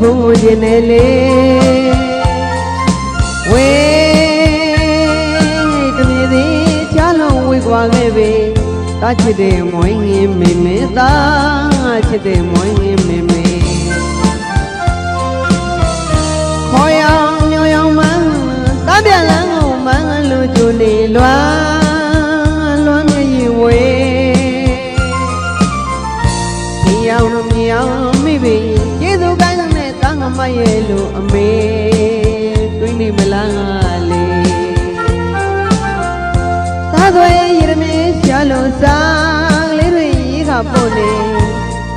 ဖို့ခြင်းနဲ့လေဝေးတမီသည်ချလုံးဝေကွာခဲ့ပေတာချစ်တဲ့မွေးငင်းမေမေတာချစ်တဲ့မွေးင လို့စားလေးတွေရေးကပို့နေ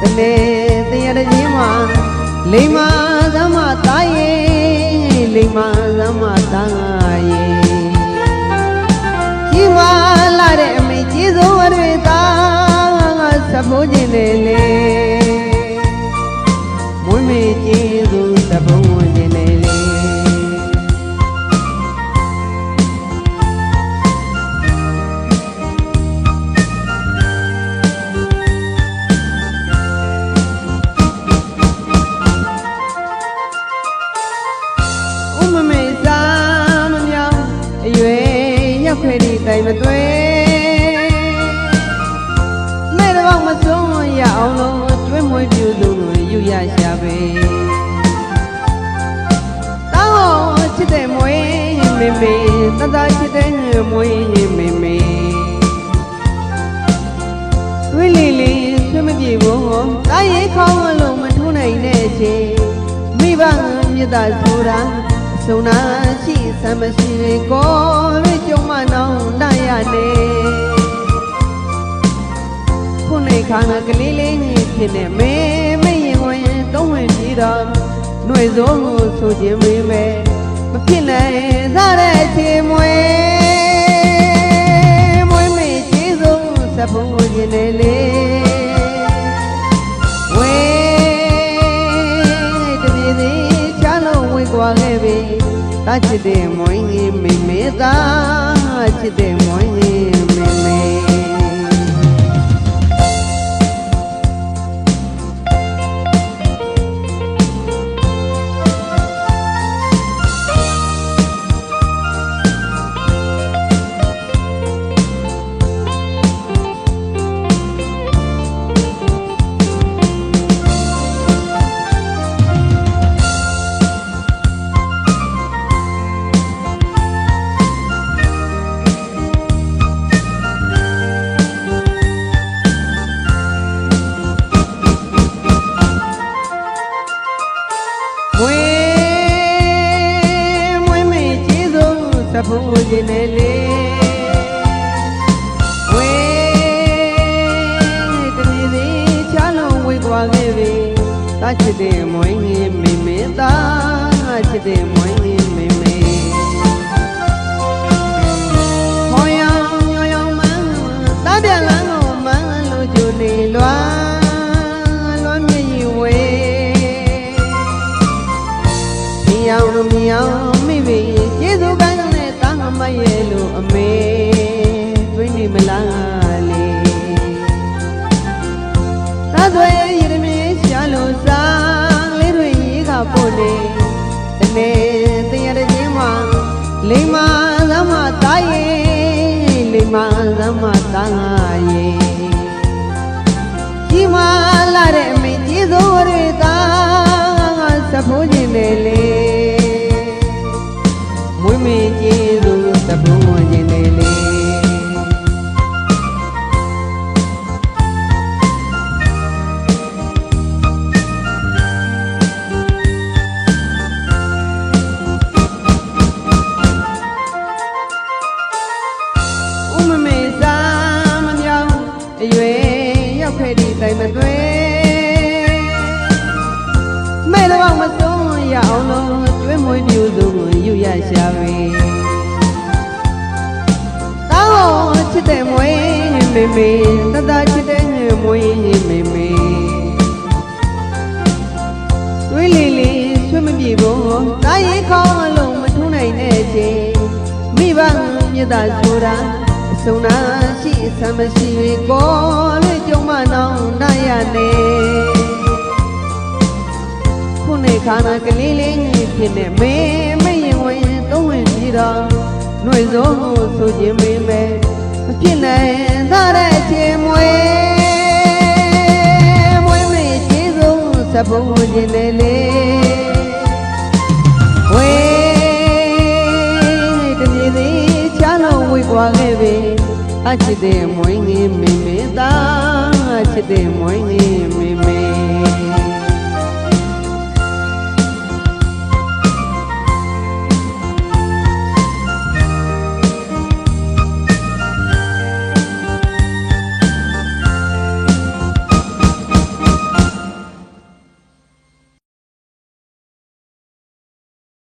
တနေ့တရတဲ့ကြီးမှာလိမ္မာသမသားရဲ့ တိုင်မသွဲမဲ့တော့မဆုံးရအောင်လို့ကျွေးမွေးပြူသူယူရရှာပဲတောင်းချစ်တဲ့မွေးမေမေတတချစ်တဲ့မွေးမေမေဝိလီလီဆွမပြေဘူးတားရဲခေါင်းလို့မထိုးနိုင်တဲ့အချိန်မိဘမြတ်တာဆိုတာ စုံနာရှိဆမ်းမရှိကိုရကြုံမနောင်တရနေခုနေခါငါကလေးလေးကြီးဖြစ်နေမေမရင်ဝင်တုံးဝင်ပြီးတော့ຫນွေစိုးကိုဆိုခြင်းမေးမယ်မဖြစ်နိုင်စားတဲ့ချေမွေမွေးမေကျေးဇူးစဖို့ခြင်းနဲ့လေ ချစ်တဲ့မွင်ကြီးမိမေသာချစ်တဲ့ တာချစ်တဲ့မွင်ကြီးမိမေသာချစ်တဲ့မွင်ကြီးမိမေဟောယောင်ညောင်ယောင်မန်းတားပြလန်းကိုမန်းလို့ကြိုနေလွာလွမ်းမြေရီဝေဒီအောင်လို့မြောင် မ္မာသမသားရဲ့ကြီးမာလာတဲ့အမေကြီးစိုးရသားငါစဖို့ခြင်းနဲ့လေမွေးမေကြီး မဲ့တော့မဆုံးရအောင်လို့ကျွေးမွေးပြူသူကိုယူရရှာပြီတောင်းချစ်တဲ့မွေးမေမေတတချစ်တဲ့မွေးမေမေတွေးလီလီဆွမပြေဘူးတာရီခေါင်းလုံးမထုံးနိုင်တဲ့အချိန်မိဘမြတ်တာဆိုတာအစုံနာရှိဆမ်းမရှိကိုလွေကြုံမနောင်တရနေ ခုခုနေခါနာကလေးလေးကြီးဖြစ်နေမင်းမရင်ဝင်သုံးဝင်ပြီးတော့နှွေစိုးကိုဆိုခြင်းမင်းပဲမဖြစ်နိုင်သာတဲ့ချင်းမွေမွေမေကျေးဇူးစပုံးခြင်းနဲ့လေဝေးတမြေသေးချလုံးဝေကွာခဲ့ပြီအချစ်တဲ့မွေးငင်းမေမေသားအချစ်တဲ့မွေးငင်းမေမေ